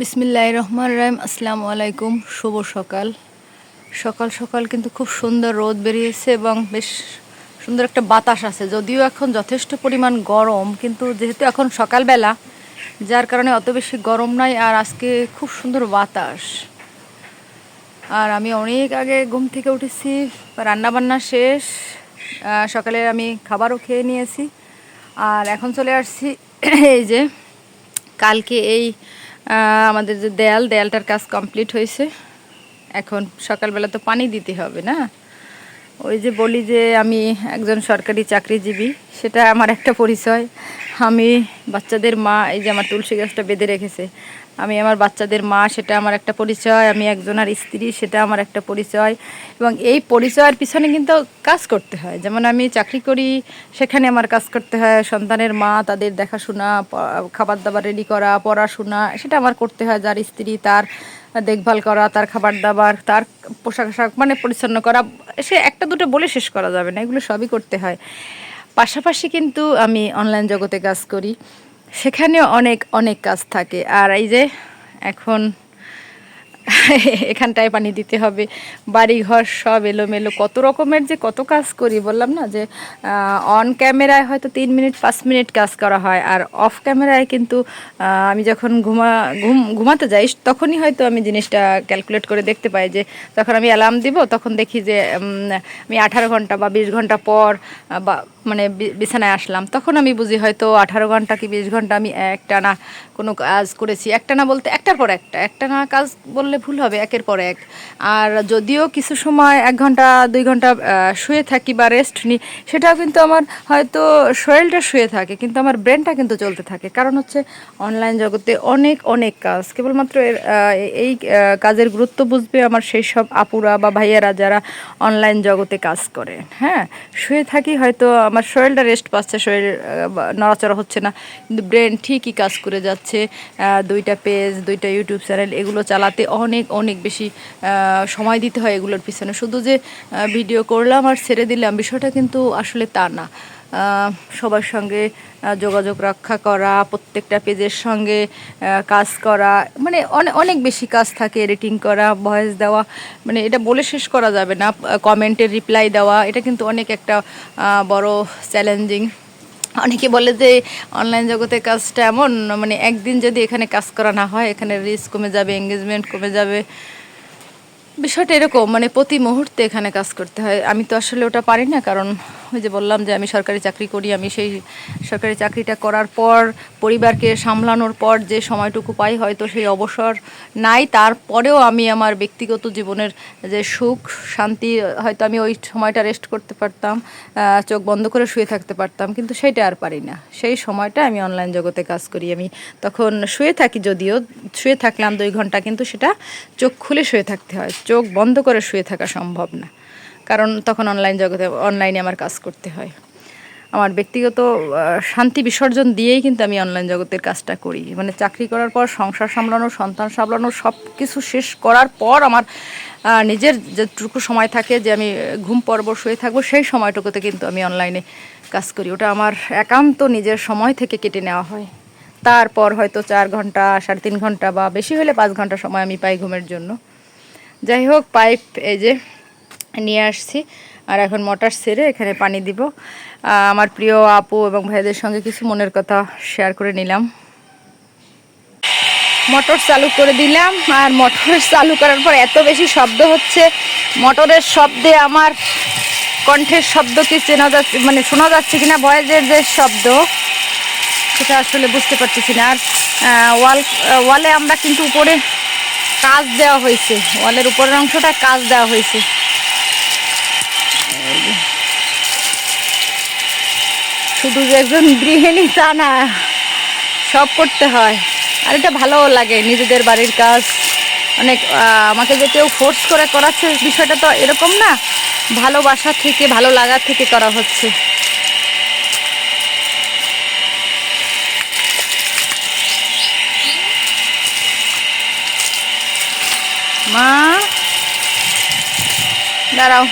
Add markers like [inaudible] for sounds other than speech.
বিসমিল্লাহ রহমান রাহিম, আসসালামু আলাইকুম, শুভ সকাল। সকাল সকাল কিন্তু খুব সুন্দর রোদ বেরিয়েছে এবং বেশ সুন্দর একটা বাতাস আছে। যদিও এখন যথেষ্ট পরিমাণ গরম, কিন্তু যেহেতু এখন সকালবেলা, যার কারণে অত বেশি গরম নাই আর আজকে খুব সুন্দর বাতাস। আর আমি অনেক আগে ঘুম থেকে উঠেছি, রান্নাবান্না শেষ সকালে আমি খাবারও খেয়ে নিয়েছি। আর এখন চলে আসছি, এই যে, কালকে এই আমাদের যে দেয়াল, দেয়ালটার কাজ কমপ্লিট হয়েছে। এখন সকালবেলা তো পানি দিতে হবে না? ওই যে বলি যে আমি একজন সরকারি চাকরিজীবী, সেটা আমার একটা পরিচয়। আমি বাচ্চাদের মা, এই যে আমার তুলসী গাছটা বেঁধে রেখেছে আমি আমার বাচ্চাদের মা, সেটা আমার একটা পরিচয়, আমি একজনের স্ত্রী, সেটা আমার একটা পরিচয়। এবং এই পরিচয়ের পিছনে কিন্তু কাজ করতে হয়। যেমন আমি চাকরি করি, সেখানে আমার কাজ করতে হয়। সন্তানের মা, তাদের দেখাশোনা খাবার দাবার রেডি করা, পড়াশোনা, সেটা আমার করতে হয়। যার স্ত্রী, তার দেখভাল করা, তার খাবার দাবার তার পোশাক আশাক মানে পরিচ্ছন্ন করা, সে একটা দুটো বলে শেষ করা যাবে না। এগুলো সবই করতে হয়। পাশাপাশি কিন্তু আমি অনলাইন জগতে কাজ করি। সেখানেও অনেক অনেক কাজ থাকে। আর এই যে এখন [laughs] এখানটায় পানি দিতে হবে। বাড়ি ঘর সব এলোমেলো। কত রকমের যে কত কাজ করি, বললাম না? যে অন ক্যামেরায় হয়তো তিন মিনিট, পাঁচ মিনিট কাজ করা হয়। আর অফ ক্যামেরায় কিন্তু আমি যখন ঘুমা, ঘুম, ঘুমাতে যাই, তখনই হয়তো আমি জিনিসটা ক্যালকুলেট করে দেখতে পাই যে, তখন আমি অ্যালার্ম দিব, তখন দেখি যে আমি আঠারো ঘণ্টা বা বিশ ঘণ্টা পর বা মানে বিছানায় আসলাম। তখন আমি বুঝি হয়তো আঠারো ঘণ্টা কি বিশ ঘণ্টা আমি একটানা কোনো কাজ করেছি। একটানা বলতে, একটার পর একটা। একটানা কাজ বললে ভুল হবে একের পর এক। আর যদিও কিছু সময় এক ঘণ্টা দুই ঘণ্টা শুয়ে থাকি বা রেস্ট নিই সেটাও কিন্তু আমার হয়তো শরীরটা শুয়ে থাকে কিন্তু আমার ব্রেনটা কিন্তু চলতে থাকে। কারণ হচ্ছে অনলাইন জগতে অনেক অনেক কাজ। কেবলমাত্র এর, এই কাজের গুরুত্ব বুঝবে আমার সেই সব আপুরা বা ভাইয়ারা যারা অনলাইন জগতে কাজ করে। হ্যাঁ শুয়ে থাকি হয়তো আমার শরীরটা রেস্ট পাচ্ছে শরীর নড়াচড়া হচ্ছে না কিন্তু ব্রেন ঠিকই কাজ করে যাচ্ছে। দুইটা পেজ দুইটা ইউটিউব চ্যানেল এগুলো চালাতে অনেক অনেক অনেক বেশি সময় দিতে হয় এগুলোর পিছনে। শুধু যে ভিডিও করলাম আর ছেড়ে দিলাম, বিষয়টা কিন্তু আসলে তা না। সবার সঙ্গে যোগাযোগ রক্ষা করা, প্রত্যেকটা পেজের সঙ্গে কাজ করা মানে অনেক বেশি কাজ থাকে এডিটিং করা ভয়েস দেওয়া মানে এটা বলে শেষ করা যাবে না। কমেন্টের রিপ্লাই দেওয়া, এটা কিন্তু অনেক একটা বড় চ্যালেঞ্জিং অনেকে বলে যে অনলাইন জগতে কাজটা এমন মানে একদিন যদি এখানে কাজ করা না হয়, এখানে রিস্ক কমে যাবে এঙ্গেজমেন্ট কমে যাবে। বিষয়টা এরকম মানে প্রতি মুহূর্তে এখানে কাজ করতে হয়। আমি তো আসলে ওটা পারি না, কারণ ওই যে বললাম যে আমি সরকারি চাকরি করি, আমি সেই সরকারি চাকরিটা করার পর পরিবারকে সামলানোর পর যে সময়টুকু পাই হয়তো সেই অবসর নাই, তারপরেও আমি আমার ব্যক্তিগত জীবনের যে সুখ, শান্তি, হয়তো আমি ওই সময়টা রেস্ট করতে পারতাম চোখ বন্ধ করে শুয়ে থাকতে পারতাম, কিন্তু সেইটা আর পারি না। সেই সময়টা আমি অনলাইন জগতে কাজ করি। আমি তখন শুয়ে থাকি যদিও, শুয়ে থাকলাম দুই ঘণ্টা, কিন্তু সেটা চোখ খুলে শুয়ে থাকতে হয়। চোখ বন্ধ করে শুয়ে থাকা সম্ভব না। কারণ তখন অনলাইন জগতে অনলাইনে আমার কাজ করতে হয়। আমার ব্যক্তিগত শান্তি বিসর্জন দিয়েই কিন্তু আমি অনলাইন জগতের কাজটা করি। মানে চাকরি করার পর, সংসার সামলানো, সন্তান সামলানো সব কিছু শেষ করার পর আমার নিজের যেটুকু সময় থাকে যে আমি ঘুম পর্ব শুয়ে থাকব, সেই সময়টুকুতে কিন্তু আমি অনলাইনে কাজ করি। ওটা আমার একান্ত নিজের সময় থেকে কেটে নেওয়া হয়। তারপর হয়তো চার ঘণ্টা, সাড়ে তিন ঘণ্টা বা বেশি হলে পাঁচ ঘণ্টা সময় আমি পাই ঘুমের জন্য। যাই হোক পাইপ এই যে নিয়ে আসছি। আর এখন মোটর সেরে এখানে পানি দিব। আমার প্রিয় আপু এবং ভাইদের সঙ্গে কিছু মনের কথা শেয়ার করে নিলাম। মোটর চালু করে দিলাম আর মোটর চালু করার পর এত বেশি শব্দ হচ্ছে। মোটরের শব্দে আমার কণ্ঠের শব্দ কি চেনা যাচ্ছে মানে শোনা যাচ্ছে কিনা ভয়েসের যে শব্দ, সেটা আসলে বুঝতে পারতেছি না। আর ওয়াল ওয়ালে আমরা কিন্তু উপরে কাজ দেওয়া হয়েছে। ওয়ালের উপরের অংশটা কাজ দেওয়া হয়েছে এই যে। শুধু একজন গৃহিণী তা না, সব করতে হয়। আর এটা ভালোও লাগে, নিজেদের বাড়ির কাজ। অনেক আমাকে যে কেউ ফোর্স করে করাচ্ছে বিষয়টা তো এরকম না, ভালোবাসা থেকে, ভালো লাগা থেকে করা হচ্ছে। মা, দাঁড়াও।